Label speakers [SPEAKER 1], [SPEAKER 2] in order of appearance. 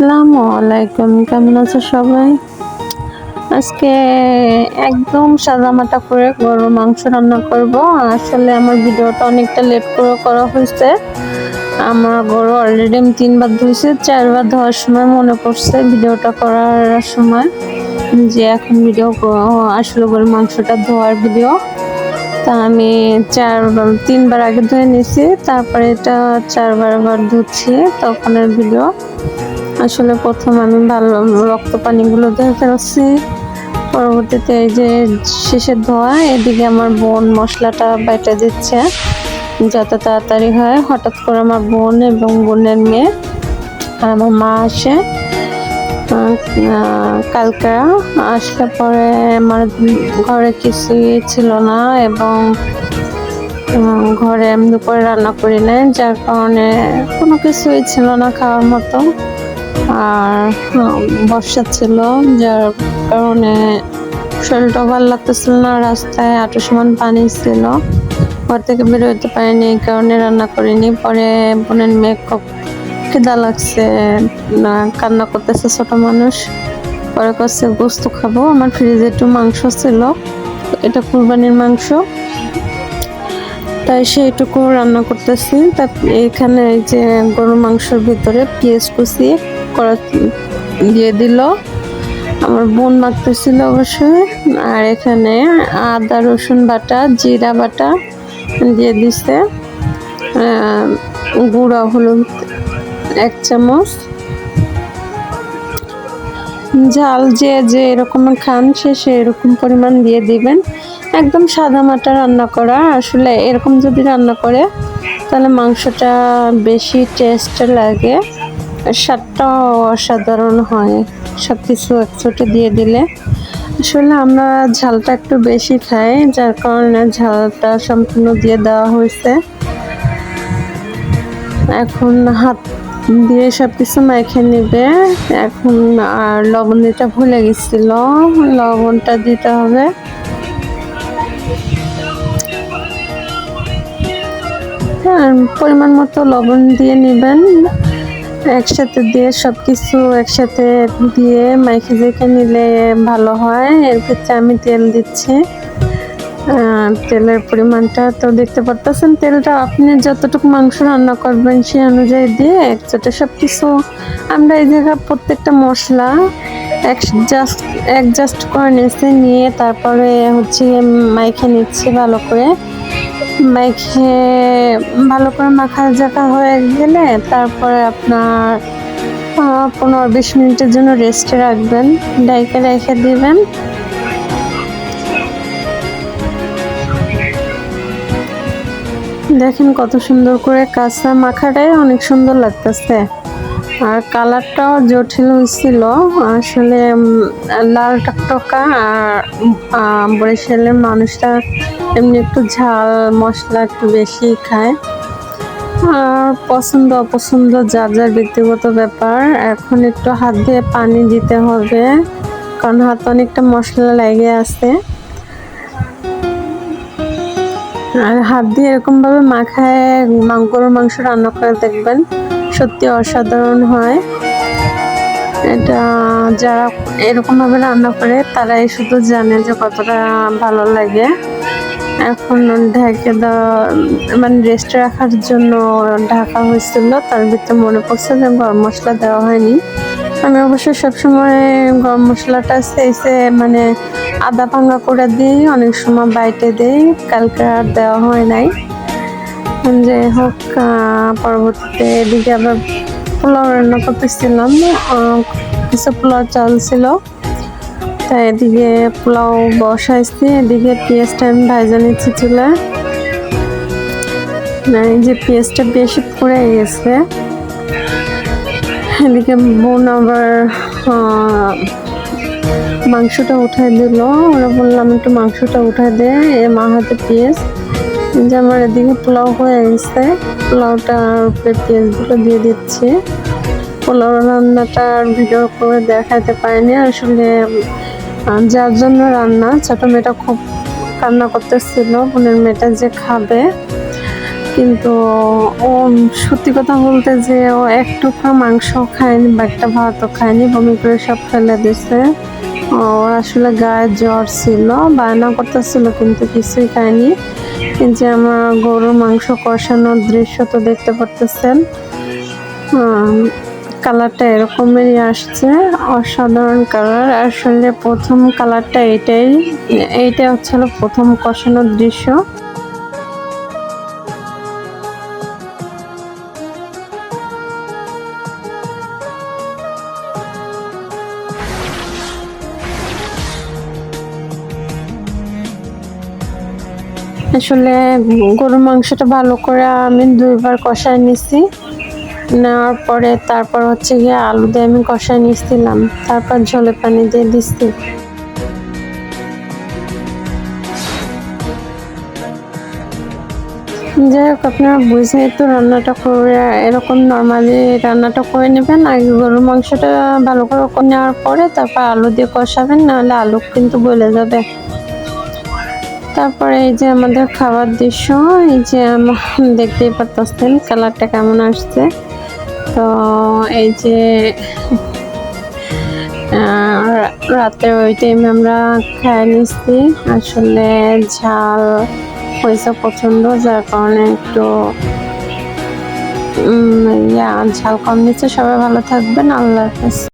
[SPEAKER 1] আসসালামু আলাইকুম, কেমন আছো সবাই? আজকে একদম সাদামাটা করে গরুর মাংস রান্না করব। আসলে আমার ভিডিওটা অনেকটা লেট করে করা হয়েছে। আমার গরু অলরেডি আমি তিনবার ধুয়েছি চারবার ধোয়ার সময় মনে পড়ছে ভিডিওটা করার সময় যে এখন ভিডিও আসলে গরুর মাংসটা ধোয়ার ভিডিও তা আমি চারবার, তিনবার আগে ধুয়ে নিয়েছি তারপরে এটা চারবার আবার ধুচ্ছি তখনের ভিডিও আসলে প্রথম আমি ভালো রক্ত পানিগুলো ধুয়ে ফেলছি। পরবর্তীতে এই যে শেষের ধোয়া, এদিকে আমার বোন মশলাটা বাইটা দিচ্ছে, যত তাড়াতাড়ি হয়। হঠাৎ করে আমার বোন এবং বোনের মেয়ে আর আমার মা আসে। কালকে আসলে পরে আমার ঘরে কিছুই ছিল না এবং ঘরে আমি দুপুরে রান্না করি নাই, যার কারণে কোনো কিছুই ছিল না খাওয়ার মতো। আর বর্ষা ছিল, যার কারণে শরীরটা ভালো লাগতেছিল না, রাস্তায় আটো সমান পানি ছিল। ঘর থেকে বেরোতে পারিনি, এই কারণে রান্না করিনি। পরে বোনের খুব খিদা লাগছে কান্না করতেছে ছোট মানুষ। পরে কাছে গোস্ত খাব, আমার ফ্রিজে একটু মাংস ছিল, এটা কুরবানির মাংস। তাই সেইটুকু রান্না করতেছি। তা এখানে এই যে গরুর মাংসের ভিতরে পেঁয়াজ কুচি করা দিয়ে দিল। আমার বোন মাখতেছিল অবশ্যই আর এখানে আদা, রসুন বাটা, জিরা বাটা দিয়ে দিছে। গুঁড়া হলুদ এক চামচ। ঝাল যে যে এরকম খান সে সে এরকম পরিমাণ দিয়ে দিবেন। একদম সাদা মাটা রান্না করা। আসলে এরকম যদি রান্না করে, তাহলে মাংসটা বেশি টেস্ট লাগে। স্বাদটাও অসাধারণ হয়। সব কিছু একসাথে দিয়ে দিলে। আসলে আমরা ঝালটা একটু বেশি খাই, যার কারণে ঝালটা সম্পূর্ণ দিয়ে দেওয়া হয়েছে। এখন হাত দিয়ে সব কিছু মেখে নেবে। এখন আর লবণ দিতে ভুলে গেছিল, লবণটা দিতে হবে। আর পরিমাণ মতো লবণ দিয়ে নেবেন। একসাথে দিয়ে সব কিছু একসাথে দিয়ে মাইকে জেখে নিলে ভালো হয়। এর ক্ষেত্রে আমি তেল দিচ্ছি। তেলের পরিমাণটা তো দেখতে পারতেছেন, তেলটা আপনি যতটুকু মাংস রান্না করবেন সেই অনুযায়ী দিয়ে একসাথে সব কিছু আমরা এই জায়গায় প্রত্যেকটা মশলা জাস্ট অ্যাডজাস্ট করে নিয়েছি, নিয়ে তারপরে হচ্ছে মাইখে নিচ্ছি ভালো করে। মাইখে ভালো করে মাখা জাখা হয়ে গেলে তারপরে আপনার পনেরো বিশ মিনিটের জন্য রেস্টে রাখবেন ডাইকে রেখে দিবেন। দেখেন কত সুন্দর করে কাঁচা মাখাটাই অনেক সুন্দর লাগতেছে। আর কালারটাও জটিল হয়েছিল আসলে লাল টকটকা আর বরিশালের মানুষটা এমনি একটু ঝাল মশলা একটু বেশি খায়। আর পছন্দ অপছন্দ, যার যার ব্যক্তিগত ব্যাপার, এখন একটু হাত দিয়ে পানি দিতে হবে, কারণ হাত অনেকটা মশলা লেগে আছে। আর হাত দিয়ে এরকমভাবে মাখায় মাং- গরুর মাংস রান্না করে দেখবেন। সত্যি অসাধারণ হয়। এটা যারা এরকমভাবে রান্না করে, তারাই শুধু জানে যে কতটা ভালো লাগে। এখন ঢেকে দেওয়া মানে রেস্টে রাখার জন্য ঢাকা হয়েছিল, তার ভিতরে মনে পড়ছে যে গরম মশলা দেওয়া হয়নি। আমি অবশ্যই সবসময় গরম মশলাটা সেইসে মানে আদা ভাঙা করে দিই, অনেক সময় বাইটে দিই, কালকে আর দেওয়া হয় নাই। যাই হোক আহ, পরবর্তীতে এদিকে আবার পোলাও রান্না করতেছিলাম। কিছু পোলাও চাল ছিল। তাই এদিকে পোলাও বসাইছি এদিকে পেঁয়াজটা আমি ভাজা নিচ্ছি চুলায় না এই যে পেঁয়াজটা বেশি পুড়ে গেছে। এদিকে বোন আবার মাংসটা উঠাই দিল। ওরা বললাম একটু মাংসটা উঠাই দে এ মা হাতে পেঁয়াজ। যে আমার এদিকে পোলাও হয়ে গেছে। পোলাওটার উপরে পেঁয়াজগুলো দিয়ে দিচ্ছি। পোলাও রান্নাটা ভিডিও করে দেখাতে পারিনি আসলে যার জন্য রান্না। ছোট মেয়েটা খুব কান্না করতেছিল, বোনের মেয়েটা যে খাবে। কিন্তু ও সত্যি কথা বলতে যে ও এক টুকরা মাংস খায়নি, বা একটা ভাতও খায়নি, বমি করে সব ফেলে দিছে ওর আসলে গায়ে জ্বর ছিল, বায়না করতেছিল, কিন্তু কিছুই খায়নি। যে আমার গরুর মাংস কষানোর দৃশ্য তো দেখতে পারতেছেন। কালারটা এরকমেরই আসছে, অসাধারণ কালার। আসলে প্রথম কালারটা এটাই এইটা হচ্ছিল প্রথম কষানোর দৃশ্য। আসলে গরুর মাংসটা ভালো করে আমি দুইবার কষায় নিছি। নেওয়ার পরে তারপর হচ্ছে গিয়ে আলু দিয়ে আমি কষায় নিচ্ছিলাম তারপর ঝোলে পানি দিয়ে দিচ্ছি যাই হোক আপনারা বুঝে তো রান্নাটা করে এরকম নর্মালি রান্নাটা করে নেবেন। আগে গরুর মাংসটা ভালো করে নেওয়ার পরে তারপর আলু দিয়ে কষাবেন, নাহলে আলু কিন্তু গলে যাবে। তারপরে এই যে আমাদের খাবার দৃশ্য, এই যে দেখতেই পারতেছেন কালারটা কেমন আসছে। তো এই যে রাতে ওই টাইমে আমরা খাই নিচ্ছি আসলে ঝাল হয়েছে পছন্দ যার কারণে একটু ইয়া, ঝাল কম নিচ্ছে। সবাই ভালো থাকবেন, আল্লাহ হাফেজ।